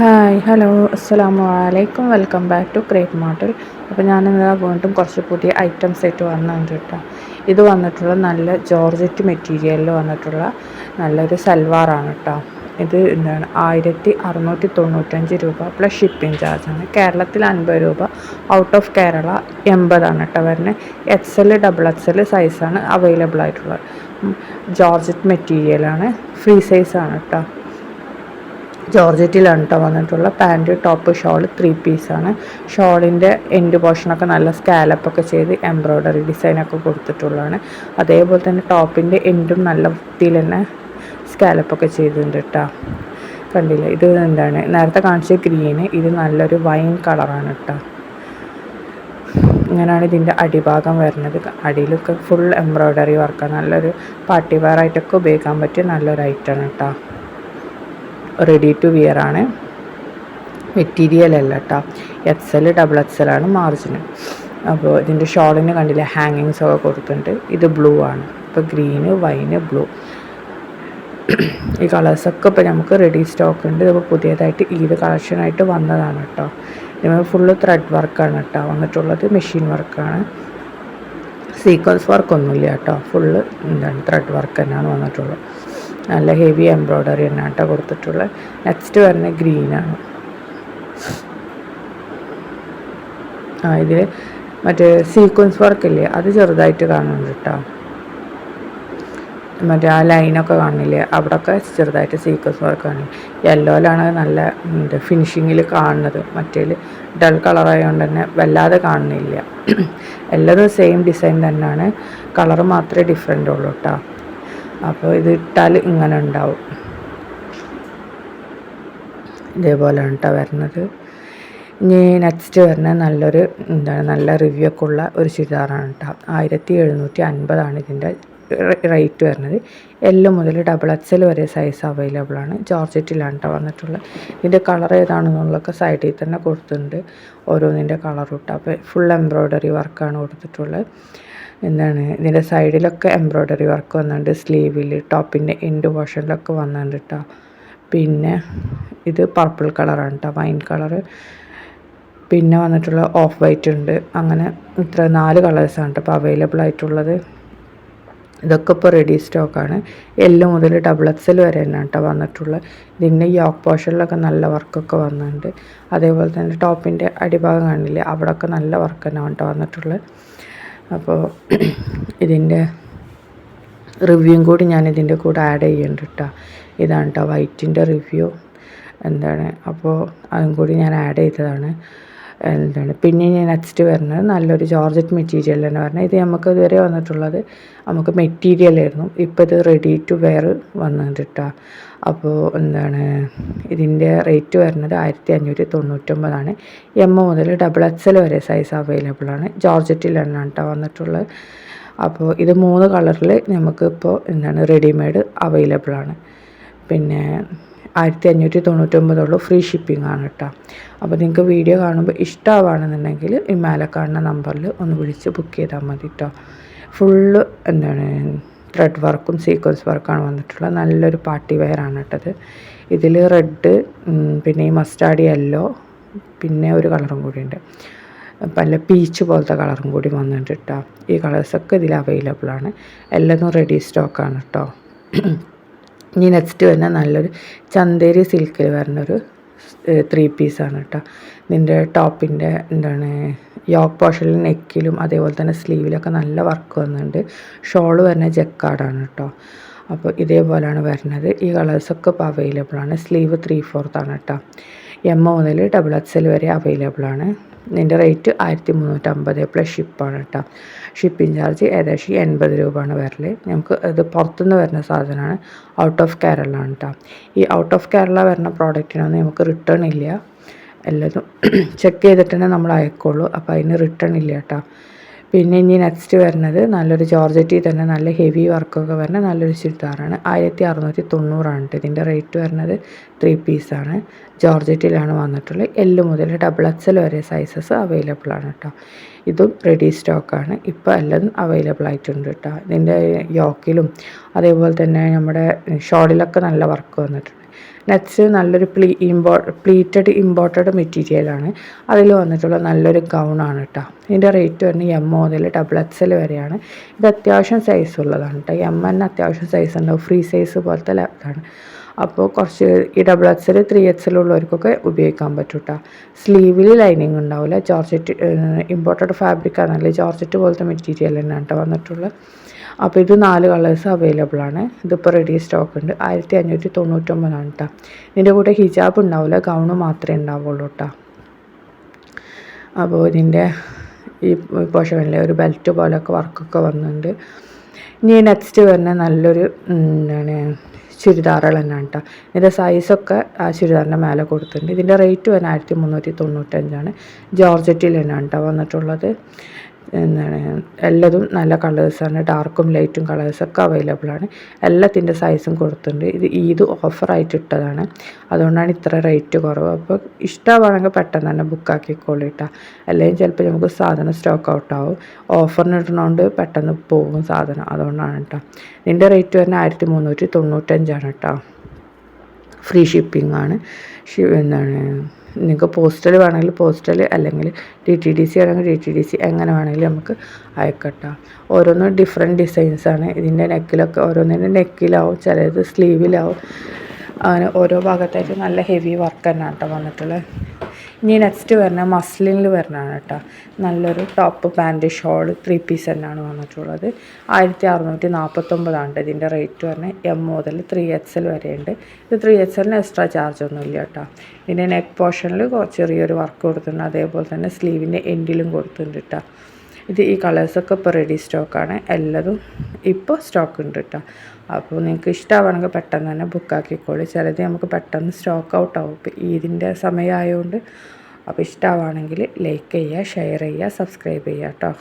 Hi hello അസ്സലാമു അലൈക്കും welcome back to crepe motel അപ്പോൾ ഞാൻ ഇന്ന് വീണ്ടും കുറച്ച് പുതിയ ഐറ്റംസ് ആയിട്ട് വന്നിട്ടുണ്ട് കേട്ടോ. ഇത് വന്നിട്ടുള്ള നല്ല ജോർജറ്റ് മെറ്റീരിയലിൽ വന്നിട്ടുള്ള നല്ലൊരു സൽവാറാണ് കേട്ടോ. ഇത് എന്താണ് ആയിരത്തി അറുന്നൂറ്റി തൊണ്ണൂറ്റഞ്ച് രൂപ പ്ലസ് ഷിപ്പിംഗ് ചാർജാണ് കേരളത്തിൽ അൻപത് രൂപ ഔട്ട് ഓഫ് കേരള എൺപതാണ് കേട്ടോ വരുന്നത്. X L double X L സൈസാണ് അവൈലബിൾ ആയിട്ടുള്ളത്. ജോർജറ്റ് മെറ്റീരിയലാണ് ഫ്രീ സൈസാണ് കേട്ടോ. ജോർജറ്റിലാണ് കേട്ടോ വന്നിട്ടുള്ള പാന്റ് ടോപ്പ് ഷോൾ ത്രീ പീസാണ് ഷോളിന്റെ എൻഡ് പോർഷനൊക്കെ നല്ല സ്കാലപ്പൊക്കെ ചെയ്ത് എംബ്രോയ്ഡറി ഡിസൈനൊക്കെ കൊടുത്തിട്ടുള്ളതാണ്. അതേപോലെ തന്നെ ടോപ്പിന്റെ എൻഡും നല്ല വൃത്തിയിൽ തന്നെ സ്കാലപ്പൊക്കെ ചെയ്തിട്ടുണ്ട് കേട്ടോ കണ്ടില്ല? ഇത് എന്താണ്? നേരത്തെ കാണിച്ച ഗ്രീന് ഇത് നല്ലൊരു വൈൻ കളറാണ് കേട്ടോ ഇങ്ങനെയാണ് ഇതിന്റെ അടിഭാഗം വരുന്നത്. അടിയിലൊക്കെ ഫുൾ എംബ്രോയ്ഡറി വർക്കാണ് നല്ലൊരു പാർട്ടി വെയർ ആയിട്ടൊക്കെ ഉപയോഗിക്കാൻ പറ്റിയ നല്ലൊരു ഐറ്റമാണ് കേട്ടോ റെഡി ടു വിയർ ആണ്. മെറ്റീരിയൽ അല്ല കേട്ടോ X L double X L ആണ് മാർജിന് അപ്പോൾ ഇതിന്റെ ഷോളിന് കണ്ടില്ല ഹാങ്ങിങ്സ് ഒക്കെ കൊടുത്തിട്ടുണ്ട്. ഇത് ബ്ലൂ ആണ്. ഇപ്പോൾ ഗ്രീന് വൈന് ബ്ലൂ ഈ കളേഴ്സൊക്കെ ഇപ്പോൾ നമുക്ക് റെഡി സ്റ്റോക്ക് ഉണ്ട്. ഇതിപ്പോൾ പുതിയതായിട്ട് ഈദ് കളക്ഷനായിട്ട് വന്നതാണ് കേട്ടോ ഇതിന് ഫുള്ള് ത്രെഡ് വർക്കാണ് കേട്ടോ വന്നിട്ടുള്ളത് മെഷീൻ വർക്കാണ് സീക്വൻസ് വർക്കൊന്നുമില്ല കേട്ടോ ഫുള്ള് എന്താണ് ത്രെഡ് വർക്ക് തന്നെയാണ് വന്നിട്ടുള്ളത്. നല്ല ഹെവി എംബ്രോയ്ഡറി തന്നെ കേട്ടോ കൊടുത്തിട്ടുള്ളത് നെക്സ്റ്റ് വരുന്ന ഗ്രീനാണ് ആ ഇതിൽ മറ്റേ സീക്വൻസ് വർക്ക് വർക്കില്ലേ അത് ചെറുതായിട്ട് കാണുന്നുണ്ട് കേട്ടോ മറ്റേ ആ ലൈനൊക്കെ കാണില്ലേ? അവിടെയൊക്കെ ചെറുതായിട്ട് സീക്വൻസ് വർക്ക് കാണും യെല്ലോയിലാണ് നല്ല ഇത് ഫിനിഷിങ്ങിൽ കാണുന്നത്. മറ്റേൽ ഡൾ കളറായതുകൊണ്ട് തന്നെ വല്ലാതെ കാണുന്നില്ല. എല്ലാവരും സെയിം ഡിസൈൻ തന്നെയാണ്. കളർ മാത്രമേ ഡിഫറെന്റ് ഉള്ളൂ കേട്ടോ അപ്പോൾ ഇത് ഇട്ടാൽ ഇങ്ങനെ ഉണ്ടാവും. ഇതേപോലെയാണ് കേട്ടോ വരുന്നത്. ഇനി നെക്സ്റ്റ് വരുന്ന നല്ലൊരു എന്താണ് നല്ല റിവ്യൂ ഒക്കെ ഉള്ള ഒരു ചുരിദാറാണ് കേട്ടോ ആയിരത്തി എഴുന്നൂറ്റി അൻപതാണ് ഇതിന്റെ റേറ്റ് വരുന്നത്. എല്ലാം മുതൽ ഡബിൾ എക്സൽ വരെ സൈസ് അവൈലബിൾ ആണ്. ജോർജറ്റിലാണ് കേട്ടോ വന്നിട്ടുള്ളത് ഇതിന്റെ കളർ ഏതാണെന്നുള്ളതൊക്കെ സൈഡിൽ തന്നെ കൊടുത്തിട്ടുണ്ട്. ഓരോന്നിന്റെ കളർ ഇട്ട് അപ്പോൾ ഫുൾ എംബ്രോയ്ഡറി വർക്കാണ് കൊടുത്തിട്ടുള്ളത്. എന്താണ് ഇതിന്റെ സൈഡിലൊക്കെ എംബ്രോയ്ഡറി വർക്ക് വന്നിട്ടുണ്ട് സ്ലീവിൽ ടോപ്പിന്റെ എൻഡ് പോർഷനിലൊക്കെ വന്നിട്ടുണ്ട് കേട്ടോ പിന്നെ ഇത് പർപ്പിൾ കളറാണ് കേട്ടോ വൈൻ കളറ്. പിന്നെ വന്നിട്ടുള്ള ഓഫ് വൈറ്റ് ഉണ്ട്. അങ്ങനെ ഇത്ര നാല് കളേഴ്സാണ് കേട്ടോ ഇപ്പോൾ അവൈലബിൾ ആയിട്ടുള്ളത്. ഇതൊക്കെ ഇപ്പോൾ റെഡി സ്റ്റോക്കാണ് എല്ല് മുതൽ ഡബിൾ എക്സൽ വരെ തന്നെ കേട്ടോ വന്നിട്ടുള്ളത് ഇതിന്റെ യോക്ക് പോർഷനിലൊക്കെ നല്ല വർക്കൊക്കെ വന്നിട്ടുണ്ട്. അതേപോലെ തന്നെ ടോപ്പിന്റെ അടിഭാഗം കാണില്ലേ അവിടെയൊക്കെ നല്ല വർക്ക് തന്നെ കേട്ടോ വന്നിട്ടുള്ളത്. അപ്പോൾ ഇതിന്റെ റിവ്യൂവും കൂടി ഞാൻ ഇതിന്റെ കൂടെ ആഡ് ചെയ്യുന്നുണ്ട് കേട്ടോ ഇതാണ് കേട്ടോ വൈറ്റിന്റെ റിവ്യൂ. എന്താണ്? അപ്പോൾ അതും കൂടി ഞാൻ ആഡ് ചെയ്തതാണ്. എന്താണ് പിന്നെ ഞാൻ നെക്സ്റ്റ് വരുന്നത് നല്ലൊരു ജോർജറ്റ് മെറ്റീരിയൽ എന്ന് പറഞ്ഞാൽ ഇത് നമുക്ക് ഇതുവരെ വന്നിട്ടുള്ളത് നമുക്ക് മെറ്റീരിയൽ ആയിരുന്നു. ഇപ്പോൾ ഇത് റെഡി ടു വെയർ വന്നിട്ട് അപ്പോൾ എന്താണ് ഇതിന്റെ റേറ്റ് വരുന്നത് ആയിരത്തി അഞ്ഞൂറ്റി തൊണ്ണൂറ്റൊമ്പതാണ് എം മുതൽ ഡബിൾ എക്സൽ വരെ സൈസ് അവൈലബിൾ ആണ്. ജോർജറ്റിലാണ് കേട്ടോ വന്നിട്ടുള്ളത്. അപ്പോൾ ഇത് മൂന്ന് കളറിൽ നമുക്കിപ്പോൾ എന്താണ് റെഡിമെയ്ഡ് അവൈലബിൾ ആണ്. പിന്നെ ആയിരത്തി അഞ്ഞൂറ്റി തൊണ്ണൂറ്റൊമ്പതുള്ളൂ ഫ്രീ ഷിപ്പിംഗ് ആണ് കേട്ടോ. അപ്പോൾ നിങ്ങൾക്ക് വീഡിയോ കാണുമ്പോൾ ഇഷ്ടമാവുകയാണെന്നുണ്ടെങ്കിൽ ഈ മേലെ കാണുന്ന നമ്പറിൽ ഒന്ന് വിളിച്ച് ബുക്ക് ചെയ്താൽ മതി കേട്ടോ. ഫുള്ള് എന്താണ് ത്രെഡ് വർക്കും സീക്വൻസ് വർക്കാണ് വന്നിട്ടുള്ളത്. നല്ലൊരു പാർട്ടി വെയർ ആണ് കേട്ടത് ഇതിൽ റെഡ് പിന്നെ ഈ മസ്റ്റാർഡ് യെല്ലോ പിന്നെ ഒരു കളറും കൂടി ഉണ്ട്. പല പീച്ച് പോലത്തെ കളറും കൂടി വന്നിട്ടുണ്ട് കേട്ടോ. ഈ കളേഴ്സൊക്കെ ഇതിൽ അവൈലബിൾ ആണ്. എല്ലാം റെഡി സ്റ്റോക്കാണ് കേട്ടോ. ഇനി നെക്സ്റ്റ് വരുന്ന നല്ലൊരു ചന്തേരി സിൽക്കിൽ വരുന്നൊരു ത്രീ പീസാണ് കേട്ടോ. ഇതിന്റെ ടോപ്പിന്റെ എന്താണ് യോക്ക് പോർഷനിൽ നെക്കിലും അതേപോലെ തന്നെ സ്ലീവിലൊക്കെ നല്ല വർക്ക് വന്നിട്ടുണ്ട്. ഷോൾ വരുന്ന ജക്കാർഡാണ് കേട്ടോ. അപ്പോൾ ഇതേപോലെയാണ് വരുന്നത് ഈ കളേഴ്സൊക്കെ ഇപ്പോൾ അവൈലബിൾ ആണ്. സ്ലീവ് ത്രീ ആണ് കേട്ടോ എം മുതൽ ഡബിൾ എക്സ് വരെ അവൈലബിൾ ആണ്. ഇതിന്റെ റേറ്റ് ആയിരത്തി മുന്നൂറ്റമ്പത് പ്ലസ് ഷിപ്പാണ് കേട്ടോ ഷിപ്പിംഗ് ചാർജ് ഏകദേശം എൺപത് രൂപയാണ് വരൽ നമുക്ക് ഇത് പുറത്തുനിന്ന് വരുന്ന സാധനമാണ് ഔട്ട് ഓഫ് കേരള ആണ് കേട്ടോ ഈ ഔട്ട് ഓഫ് കേരള വരുന്ന പ്രോഡക്റ്റിനൊന്നും നമുക്ക് റിട്ടേൺ ഇല്ല. എല്ലാതും ചെക്ക് ചെയ്തിട്ട് തന്നെ നമ്മൾ അയക്കുള്ളൂ. അപ്പോൾ അതിന് റിട്ടേൺ ഇല്ല കേട്ടോ പിന്നെ ഇനി നെക്സ്റ്റ് വരുന്നത് നല്ലൊരു ജോർജറ്റിൽ തന്നെ നല്ല ഹെവി വർക്കൊക്കെ വരുന്ന നല്ലൊരു ചുരിദാറാണ്. ആയിരത്തി അറുന്നൂറ്റി തൊണ്ണൂറാണ് ഇതിന്റെ റേറ്റ് വരുന്നത്. ത്രീ പീസാണ് ജോർജറ്റിലാണ് വന്നിട്ടുള്ളത്. എല്ല് മുതൽ ഡബിൾ എക്സ് എക്സൽ വരെ സൈസസ് അവൈലബിൾ ആണ് കേട്ടോ. ഇതും റെഡി സ്റ്റോക്കാണ് ഇപ്പോൾ എല്ലാം അവൈലബിൾ ആയിട്ടുണ്ട് കേട്ടോ. ഇതിന്റെ യോക്കിലും അതേപോലെ തന്നെ നമ്മുടെ ഷോളിലൊക്കെ നല്ല വർക്ക് വന്നിട്ടുണ്ട്. നെറ്റ്സ് നല്ലൊരു പ്ലീ ഇമ്പോ പ്ലീറ്റഡ് ഇമ്പോർട്ടഡ് മെറ്റീരിയലാണ് അതിൽ വന്നിട്ടുള്ള നല്ലൊരു ഗൗൺ ആണ് കേട്ടോ ഇതിന്റെ റേറ്റ് വരുന്നത് എം മുതൽ ഡബിൾ എക്സ് എൽ വരെയാണ്. ഇത് അത്യാവശ്യം സൈസ് ഉള്ളതാണ് കേട്ടോ എം എൻ അത്യാവശ്യം സൈസ് ഉണ്ടാവും ഫ്രീ സൈസ് പോലത്തെ ഇതാണ് അപ്പോൾ കുറച്ച് ഈ ഡബിൾ എക്സൽ ത്രീ എക്സൽ ഉള്ളവർക്കൊക്കെ ഉപയോഗിക്കാൻ പറ്റും കേട്ടോ സ്ലീവിൽ ലൈനിങ് ഉണ്ടാവില്ല ജോർജറ്റ് ഇമ്പോർട്ടഡ് ഫാബ്രിക് ആണല്ലേ ജോർജറ്റ് പോലത്തെ മെറ്റീരിയൽ തന്നെയാണ് കേട്ടോ വന്നിട്ടുള്ളത് അപ്പോൾ ഇത് നാല് കളേഴ്സ് അവൈലബിൾ ആണ്. ഇതിപ്പോൾ റെഡി സ്റ്റോക്ക് ഉണ്ട്. ആയിരത്തി അഞ്ഞൂറ്റി തൊണ്ണൂറ്റൊമ്പതാണ് കേട്ടോ. ഇതിന്റെ കൂടെ ഹിജാബ് ഉണ്ടാവില്ല. ഗൗണ് മാത്രമേ ഉണ്ടാവുള്ളൂ കേട്ടോ. അപ്പോൾ ഇതിന്റെ ഈ പോഷകനിലെ ഒരു ബെൽറ്റ് പോലെയൊക്കെ വർക്കൊക്കെ വന്നിട്ടുണ്ട്. ഇനി നെക്സ്റ്റ് വരുന്ന നല്ലൊരു എന്താണ് ചുരിദാറുകൾ തന്നെയാണ് കേട്ടോ ഇതിന്റെ സൈസൊക്കെ ആ ചുരിദാറിന്റെ മേലെ കൊടുത്തിട്ടുണ്ട്. ഇതിന്റെ റേറ്റ് വരുന്നത് ആയിരത്തി മുന്നൂറ്റി തൊണ്ണൂറ്റഞ്ചാണ്. ജോർജറ്റിൽ തന്നെയാണ് കേട്ടോ വന്നിട്ടുള്ളത്. എന്താണ് എല്ലതും നല്ല കളേഴ്സാണ് ഡാർക്കും ലൈറ്റും കളേഴ്സൊക്കെ അവൈലബിൾ ആണ്. എല്ലാത്തിന്റെ സൈസും കൊടുത്തിട്ടുണ്ട്. ഇത് ഈദ് ഓഫറായിട്ട് ഇട്ടതാണ്. അതുകൊണ്ടാണ് ഇത്ര റേറ്റ് കുറവ്. അപ്പോൾ ഇഷ്ടമാണെങ്കിൽ പെട്ടെന്ന് തന്നെ ബുക്കാക്കിക്കോളൂ കേട്ടോ അല്ലെങ്കിൽ ചിലപ്പോൾ നമുക്ക് സാധനം സ്റ്റോക്ക് ഔട്ട് ആവും. ഓഫറിന് ഇടുന്നതുകൊണ്ട് പെട്ടെന്ന് പോകും സാധനം. അതുകൊണ്ടാണ് കേട്ടോ ഇതിന്റെ റേറ്റ് വരുന്നത് ആയിരത്തി മുന്നൂറ്റി തൊണ്ണൂറ്റഞ്ചാണ് കേട്ടോ ഫ്രീ ഷിപ്പിംഗ് ആണ്. എന്താണ്? നിങ്ങൾക്ക് പോസ്റ്റൽ വേണമെങ്കിൽ പോസ്റ്റൽ അല്ലെങ്കിൽ ഡി ടി ഡി സി ആണെങ്കിൽ ഡി ടി ഡി സി എങ്ങനെ വേണമെങ്കിലും നമുക്ക് അയക്കട്ടോ. ഓരോന്നും ഡിഫറെന്റ് ഡിസൈൻസാണ് ഇതിന്റെ നെക്കിലൊക്കെ ഓരോന്നിന്റെ നെക്കിലാവും ചിലത് സ്ലീവിലാവും അങ്ങനെ ഓരോ ഭാഗത്തായിട്ട് നല്ല ഹെവി വർക്ക് തന്നെ കേട്ടോ വന്നിട്ടുള്ളത്. ഇനി നെക്സ്റ്റ് വരുന്ന മസ്ലിനിൽ വരുന്നതാണ് കേട്ടോ. നല്ലൊരു top pant shawl three piece തന്നെയാണ് വന്നിട്ടുള്ളത്. ആയിരത്തി അറുന്നൂറ്റി നാൽപ്പത്തൊമ്പതാണ് ഇതിന്റെ റേറ്റ് പറഞ്ഞാൽ എം മുതൽ ത്രീ എക്സ് എൽ വരെയുണ്ട്. ഇത് ത്രീ എക്സ് എല്ലിന് എക്സ്ട്രാ ചാർജ് ഒന്നും ഇല്ല കേട്ടോ. ഇതിന്റെ നെക്ക് പോർഷനിൽ കുറച്ച് ചെറിയൊരു വർക്ക് കൊടുത്തിട്ടുണ്ട്. അതേപോലെ തന്നെ സ്ലീവിന്റെ എൻഡിലും കൊടുത്തിട്ടുണ്ട് കേട്ടോ. ഇത് ഈ കളേഴ്സൊക്കെ ഇപ്പോൾ റെഡി സ്റ്റോക്കാണ് എല്ലാതും ഇപ്പോൾ സ്റ്റോക്ക് ഉണ്ട് കേട്ടോ അപ്പോൾ നിങ്ങൾക്ക് ഇഷ്ടമാവണമെങ്കിൽ പെട്ടെന്ന് തന്നെ ബുക്കാക്കിക്കോളി ചിലത് നമുക്ക് പെട്ടെന്ന് സ്റ്റോക്ക് ഔട്ട് ആവും. ഇപ്പോൾ ഈദിന്റെ സമയമായതുകൊണ്ട് അപ്പോൾ ഇഷ്ടമാവാണെങ്കിൽ ലൈക്ക് ചെയ്യുക ഷെയർ ചെയ്യുക സബ്സ്ക്രൈബ് ചെയ്യുക കേട്ടോ